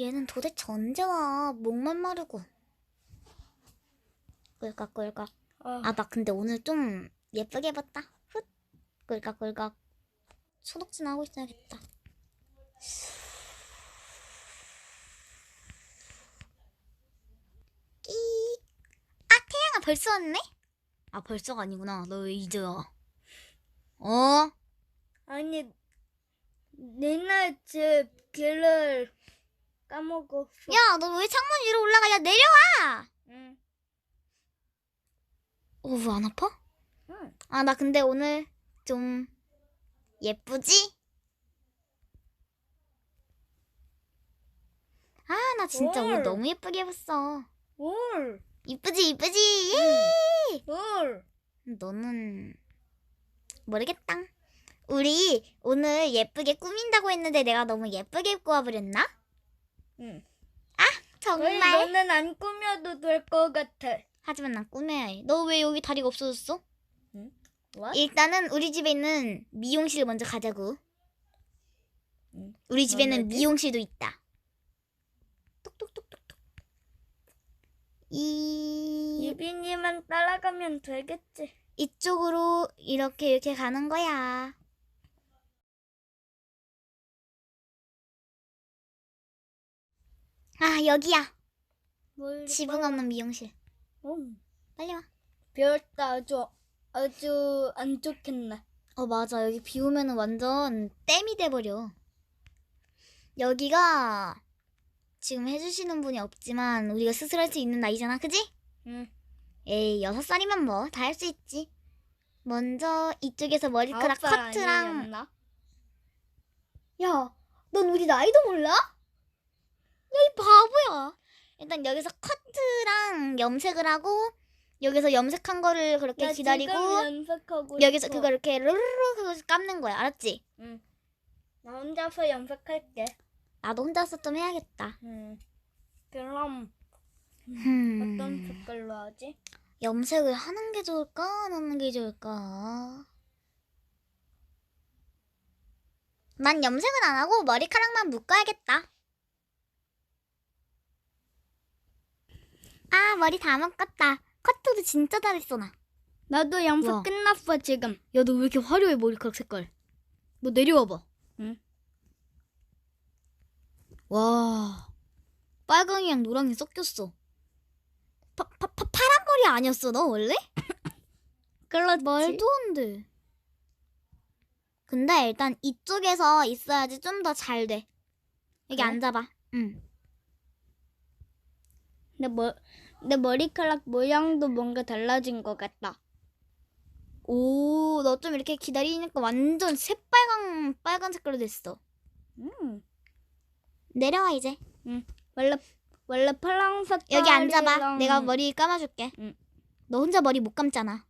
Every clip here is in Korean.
얘는 도대체 언제 와? 목만 마르고. 꿀꺽꿀꺽. 아, 아, 나 근데 오늘 좀 예쁘게 입었다. 훗. 꿀꺽꿀꺽. 소독진 하고 있어야겠다. 끼. 아, 태양아 벌써 왔네? 아, 벌써가 아니구나. 너 왜 이제 와? 어? 아니 내날 제 길을 까먹었어. 야, 너 왜 창문 위로 올라가? 야, 내려와! 응. 어, 왜안 아파? 응. 아, 나 근데 오늘 좀 예쁘지? 아, 나 진짜 오늘 뭘? 너무 예쁘게 입었어. 뭘? 이쁘지, 이쁘지? 예! 뭘? 너는 모르겠다. 우리 오늘 예쁘게 꾸민다고 했는데 내가 너무 예쁘게 입고 와버렸나? 응. 정말? 너는 안 꾸며도 될 것 같아. 하지만 난 꾸며야 해. 너 왜 여기 다리가 없어졌어? What? 일단은 우리 집에 있는 미용실 먼저 가자고. 응. 우리 집에는 너네들? 미용실도 있다. 똑똑똑똑똑. 이 유빈이만 따라가면 되겠지. 이쪽으로 이렇게 이렇게 가는 거야. 아 여기야. 뭘? 지붕 없는 미용실. 응. 빨리 와. 배웠다 아주 아주 안 좋겠네. 어 맞아 여기 비 오면 은 완전 댐이 돼버려. 여기가 지금 해주시는 분이 없지만 우리가 스스로 할 수 있는 나이잖아, 그지? 응. 에이 여섯 살이면 뭐 다 할 수 있지. 먼저 이쪽에서 머리카락 커트랑? 야, 넌 우리 나이도 몰라? 야, 이 바보야. 일단 여기서 커트랑 염색을 하고 여기서 염색한 거를 그렇게 나 기다리고 염색하고 여기서. 그거 이렇게 르르르 그거 감는 거야. 알았지? 응. 나 혼자서 염색할게. 나도 혼자서 좀 해야겠다. 응. 그럼 음, 어떤 색깔로 하지? 염색을 하는 게 좋을까? 안 하는 게 좋을까? 난 염색은 안 하고 머리카락만 묶어야겠다. 아, 머리 다 묶었다. 커트도 진짜 잘했어, 나. 나도 염색 우와. 끝났어 지금. 야, 너 왜 이렇게 화려해, 머리카락 색깔? 너 내려와봐. 응. 와, 빨강이랑 노랑이 섞였어. 파, 파, 파, 파란 머리 아니었어, 너 원래? 그렇지. 말도 안 돼. 근데 일단 이쪽에서 있어야지 좀 더 잘 돼. 여기 그래? 앉아봐. 응. 내, 머, 내 머리카락 모양도 뭔가 달라진 것 같다. 오, 너 좀 이렇게 기다리니까 완전 새빨강, 빨간 색깔로 됐어. 음. 내려와, 이제. 원래 원래 파란색 여기 앉아봐. 내가 머리 감아줄게. 응. 너 혼자 머리 못 감잖아.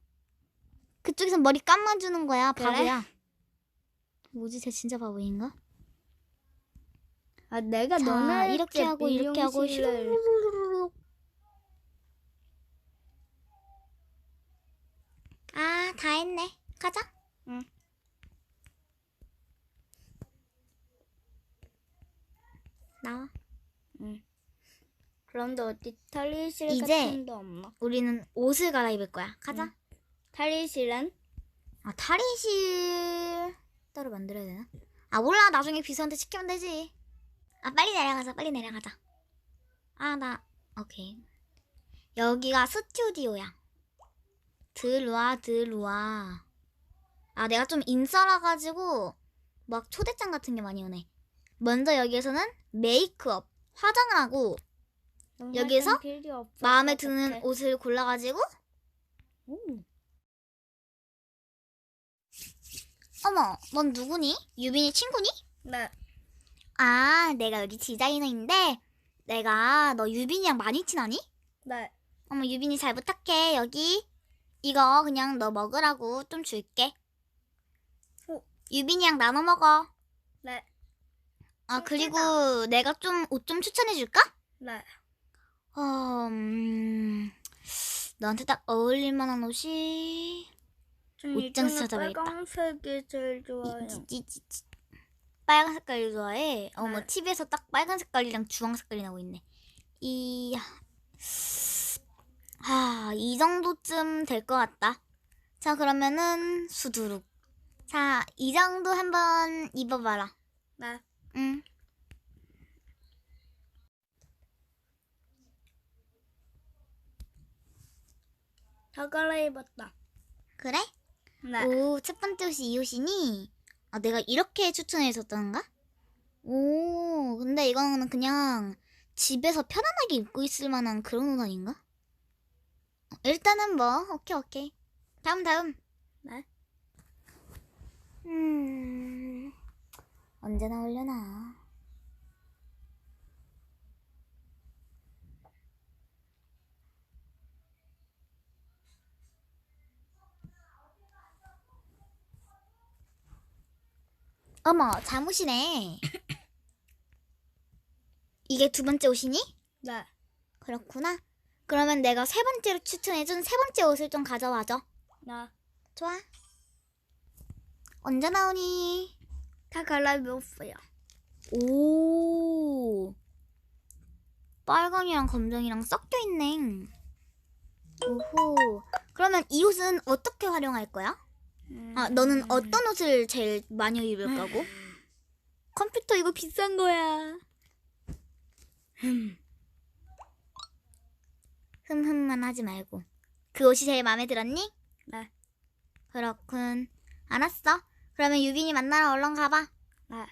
그쪽에서 머리 감아주는 거야, 그래? 바보야. 뭐지, 쟤 진짜 바보인가? 아 내가 자, 너네 이렇게 하고, 이렇게 하고, 를 휘루루루루루. 아, 다 했네. 가자. 응. 나와. 그런데 어디 탈의실 이제- 같은 데 없나? 우리는 옷을 갈아입을 거야. 가자. 응. 탈의실은 아, 탈의실 따로 만들어야 되나? 아, 몰라. 나중에 비서한테 시키면 되지. 아, 빨리 내려가자. 빨리 내려가자. 아, 나 오케이. 여기가 스튜디오야. 들어와, 들어와. 아, 내가 좀 인싸라 가지고 막 초대장 같은 게 많이 오네. 먼저 여기에서는 메이크업, 화장을 하고 여기에서 마음에 것 드는. 옷을 골라가지고 오. 어머, 넌 누구니? 유빈이 친구니? 네. 아, 내가 여기 디자이너인데 내가 너 유빈이랑 많이 친하니? 네. 어머, 유빈이 잘 부탁해. 여기 이거 그냥 너 먹으라고 좀 줄게. 어. 유빈이랑 나눠 먹어. 네. 아. 그리고 내가 좀 옷 좀 추천해 줄까? 네. 어, 음, 너한테 딱 어울릴 만한 옷이 전 옷장에서 이중에 찾아봐야겠다. 빨강색이 제일 좋아요. 빨간 색깔 좋아해. 어머 네. TV에서 딱 빨간 색깔이랑 주황 색깔이 나고 있네. 이, 아, 이 정도쯤 될 것 같다. 자, 그러면은 수두룩. 자, 이 정도 한번 입어봐라. 네. 응. 다 갈아입었다. 그래? 네. 오, 첫 번째 옷이 이 옷이니? 아, 내가 이렇게 추천해줬던가? 오, 근데 이거는 그냥 집에서 편안하게 입고 있을 만한 그런 옷 아닌가? 어, 일단은 뭐, 오케이, 오케이. 다음, 다음. 네. 음, 언제 나오려나? 어머, 잠옷이네. 이게 두 번째 옷이니? 네. 그렇구나. 그러면 내가 세 번째로 추천해준 세 번째 옷을 좀 가져와줘. 네. 좋아. 언제 나오니? 다 갈아입었어요. 오. 빨강이랑 검정이랑 섞여 있네. 오호. 그러면 이 옷은 어떻게 활용할 거야? 아, 너는 어떤 옷을 제일 많이 입을 거고? 컴퓨터 이거 비싼 거야. 흠. 흠흠만 하지 말고. 그 옷이 제일 마음에 들었니? 네. 그렇군. 알았어. 그러면 유빈이 만나러 얼른 가봐. 네.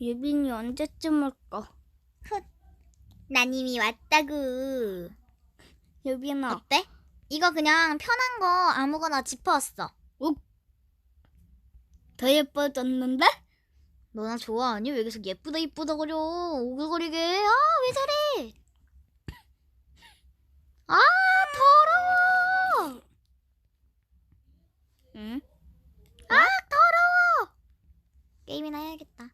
유빈이 언제쯤 올까? 난 이미 왔다구. 유빈아. 어때? 이거 그냥 편한 거 아무거나 짚어왔어. 더 예뻐졌는데? 너나 좋아하니? 왜 계속 예쁘다 이쁘다 거려? 오글거리게. 아, 왜 저래? 아, 더러워. 응? 아, 더러워. 게임이나 해야겠다.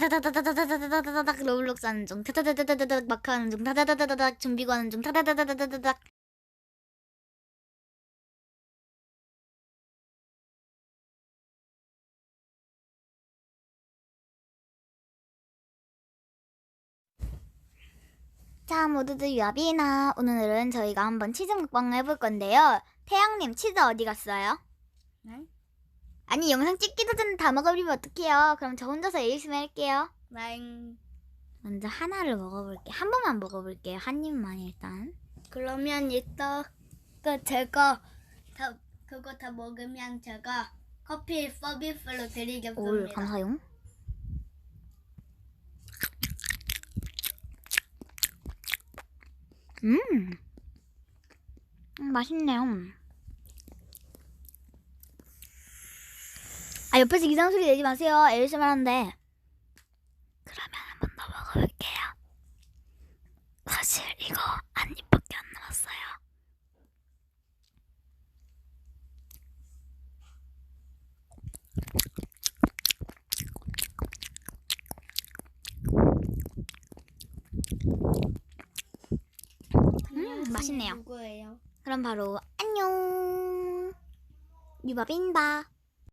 다다다다다다다다다다닥 로블록스 하는 중. 다다다다다다닥 마크 하는 중. 다다다다다닥 준비고 하는 중. 다다다다다다닥. 자, 모두들 유아비나 오늘은 저희가 한번 치즈 먹방을 해볼 건데요. 태양님 치즈 어디 갔어요? 네. 아니 영상 찍기도 전에 다 먹어버리면 어떡해요? 그럼 저 혼자서 열심히 할게요. 네. 먼저 하나를 먹어볼게요. 한 번만 먹어볼게요. 한 입만 일단. 그러면 이따 그 제가 다 그거 다 먹으면 제가 커피 서비스로 드리겠습니다. 올 감사용. 음, 음 맛있네요. 옆에서 이상한 소리 내지 마세요. ASMR 하는데. 그러면 한번 더 먹어볼게요. 사실 이거 한 입밖에 안 남았어요. 음, 맛있네요. 누구예요? 그럼 바로 안녕. 유바빈다.